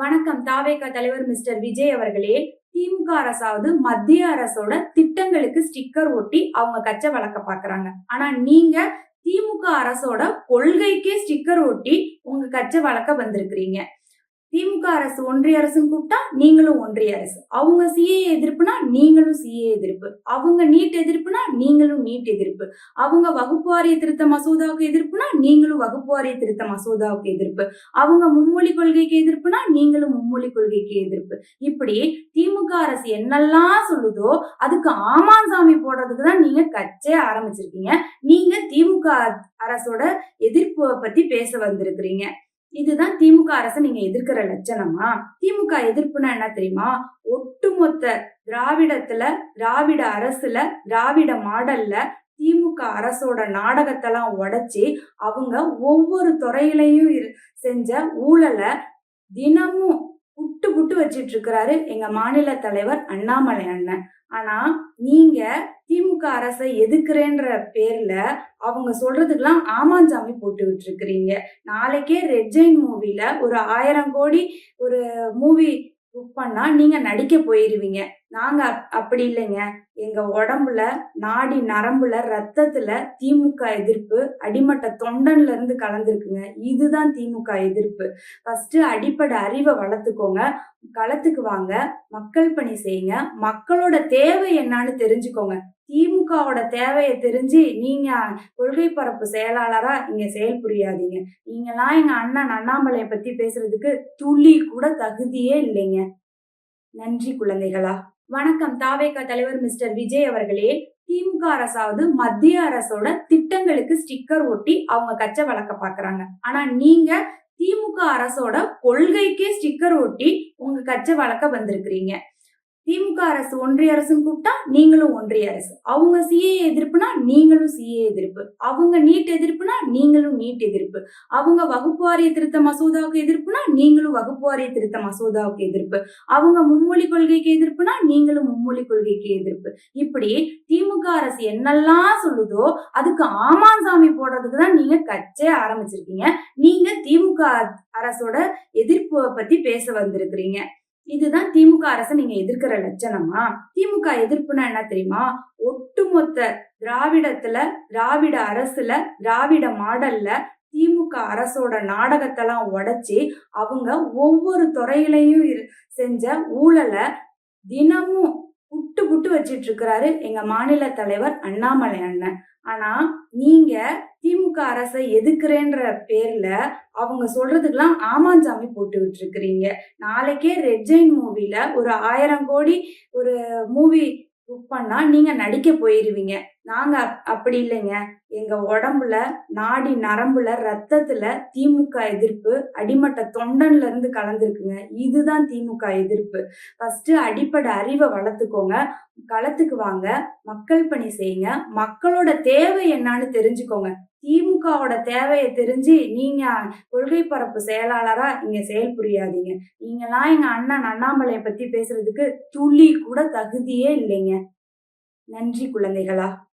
வணக்கம். தாவேகா தலைவர் மிஸ்டர் விஜய் அவர்களே. திமுக அரசாவது மத்திய அரசோட திட்டங்களுக்கு ஸ்டிக்கர் ஒட்டி அவங்க கச்சை வழக்க பாக்குறாங்க. ஆனா நீங்க திமுக அரசோட கொள்கைக்கே ஸ்டிக்கர் ஒட்டி உங்க கச்சை வழக்க வந்திருக்கிறீங்க. திமுக அரசு ஒன்றிய அரசுன்னு கூப்பிட்டா நீங்களும் ஒன்றிய அரசு. அவங்க சிஏ எதிர்ப்புனா நீங்களும் சிஏ எதிர்ப்பு. அவங்க நீட் எதிர்ப்புனா நீங்களும் நீட் எதிர்ப்பு. அவங்க வகுப்பு வாரிய திருத்த மசோதாவுக்கு எதிர்ப்புனா நீங்களும் வகுப்பு வாரிய திருத்த மசோதாவுக்கு எதிர்ப்பு. அவங்க மும்மொழி கொள்கைக்கு எதிர்ப்புனா நீங்களும் மும்மொழி கொள்கைக்கு எதிர்ப்பு. இப்படி திமுக அரசு என்னெல்லாம் சொல்லுதோ அதுக்கு ஆமான்சாமி போடுறதுக்கு தான் நீங்க கச்சே ஆரம்பிச்சிருக்கீங்க. நீங்க திமுக அரசோட எதிர்ப்பு பத்தி பேச வந்திருக்கிறீங்க. இதுதான் திமுக அரசை நீங்க எதிர்க்கிற லட்சணமா? திமுக எதிர்ப்புனா என்ன தெரியுமா? ஒட்டுமொத்த திராவிடத்துல திராவிட அரசுல திராவிட மாடல்ல திமுக அரசோட நாடகத்தெல்லாம் உடைச்சி அவங்க ஒவ்வொரு துறையிலையும் செஞ்ச ஊழலை தினமும் புட்டு புட்டு வச்சிட்டு இருக்கிறாரு எங்க மாநில தலைவர் அண்ணாமலை அண்ணன். ஆனா நீங்க திமுக அரசை எதுக்குறேன்ற பேர்ல அவங்க சொல்றதுக்கெல்லாம் ஆமாஞ்சாமி போட்டு விட்டுருக்கிறீங்க. நாளைக்கே ரெட்ஜைன் மூவில ஒரு ஆயிரம் கோடி ஒரு மூவி புக் பண்ணா நீங்க நடிக்க போயிருவீங்க. நாங்க அப்- அப்படி இல்லைங்க. எங்க உடம்புல நாடி நரம்புல ரத்தத்துல திமுக எதிர்ப்பு அடிமட்ட தொண்டன்ல இருந்து கலந்துருக்குங்க. இதுதான் திமுக எதிர்ப்பு. ஃபர்ஸ்ட் அடிப்படை அறிவை வளர்த்துக்கோங்க. களத்துக்கு வாங்க. மக்கள் பணி செய்யுங்க. மக்களோட தேவை என்னன்னு தெரிஞ்சுக்கோங்க. திமுகவோட தேவையை தெரிஞ்சு நீங்க கொள்கை பரப்பு செயலாளரா இங்க செயல் புரியாதீங்க. நீங்கெல்லாம் எங்க அண்ணன் அண்ணாமலையை பத்தி பேசுறதுக்கு துளி கூட தகுதியே இல்லைங்க. நன்றி குழந்தைகளா. வணக்கம். தாவேகா தலைவர் மிஸ்டர் விஜய் அவர்களே திமுக அரசாவது மத்திய அரசோட திட்டங்களுக்கு ஸ்டிக்கர் ஒட்டி அவங்க கச்சை வழக்க பாக்குறாங்க. ஆனா நீங்க திமுக அரசோட கொள்கைக்கே ஸ்டிக்கர் ஒட்டி உங்க கச்சை வழக்க வந்திருக்கிறீங்க. திமுக அரசு ஒன்றிய அரசுன்னு கூப்பிட்டா நீங்களும் ஒன்றிய அரசு. அவங்க சிஏ எதிர்ப்புனா நீங்களும் சிஏ எதிர்ப்பு. அவங்க நீட் எதிர்ப்புனா நீங்களும் நீட் எதிர்ப்பு. அவங்க வகுப்பு வாரிய திருத்த மசோதாவுக்கு எதிர்ப்புனா நீங்களும் வகுப்பு வாரிய திருத்த மசோதாவுக்கு எதிர்ப்பு. அவங்க மும்மொழி கொள்கைக்கு எதிர்ப்புனா நீங்களும் மும்மொழி கொள்கைக்கு எதிர்ப்பு. இப்படி திமுக அரசு என்னெல்லாம் சொல்லுதோ அதுக்கு ஆமான்சாமி போடுறதுக்கு தான் நீங்க கச்சே ஆரம்பிச்சிருக்கீங்க. நீங்க திமுக அரசோட எதிர்ப்பு பத்தி பேச வந்திருக்கிறீங்க. இதுதான் திமுக அரசை நீங்க எதிர்க்கிற லட்சணமா? திமுக எதிர்ப்புனா என்ன தெரியுமா? ஒட்டுமொத்த திராவிடத்துல திராவிட அரசுல திராவிட மாடல்ல திமுக அரசோட நாடகத்தெல்லாம் உடைச்சி அவங்க ஒவ்வொரு துறையிலையும் செஞ்ச ஊழலை தினமும் புட்டு புட்டு வச்சிட்டு இருக்கிறாரு எங்க மாநில தலைவர் அண்ணாமலை அண்ணன். ஆனா நீங்க திமுக அரசை எதுக்குறேன்ற பேர்ல அவங்க சொல்றதுக்கெல்லாம் ஆமாஞ்சாமி போட்டு விட்டுருக்கிறீங்க. நாளைக்கே ரெட் ஜெயின் மூவில ஒரு ஆயிரம் கோடி ஒரு மூவி புக் பண்ணால் நீங்கள் நடிக்க போயிடுவீங்க நாங்கள் அப்- அப்படி இல்லைங்க. எங்கள் உடம்புல நாடி நரம்புல ரத்தத்தில் திமுக எதிர்ப்பு அடிமட்ட தொண்டன்ல இருந்து கலந்துருக்குங்க. இதுதான் திமுக எதிர்ப்பு. ஃபஸ்ட்டு அடிப்படை அறிவை வளர்த்துக்கோங்க. களத்துக்கு வாங்க. மக்கள் பணி செய்யுங்க. மக்களோட தேவை என்னன்னு தெரிஞ்சுக்கோங்க. திமுகவோட தேவையை தெரிஞ்சு நீங்க கொள்கை பரப்பு செயலாளரா இங்க செயல் புரியாதீங்க. நீங்கெல்லாம் எங்க அண்ணன் அண்ணாமலையை பத்தி பேசுறதுக்கு துளி கூட தகுதியே இல்லைங்க. நன்றி குழந்தைகளா.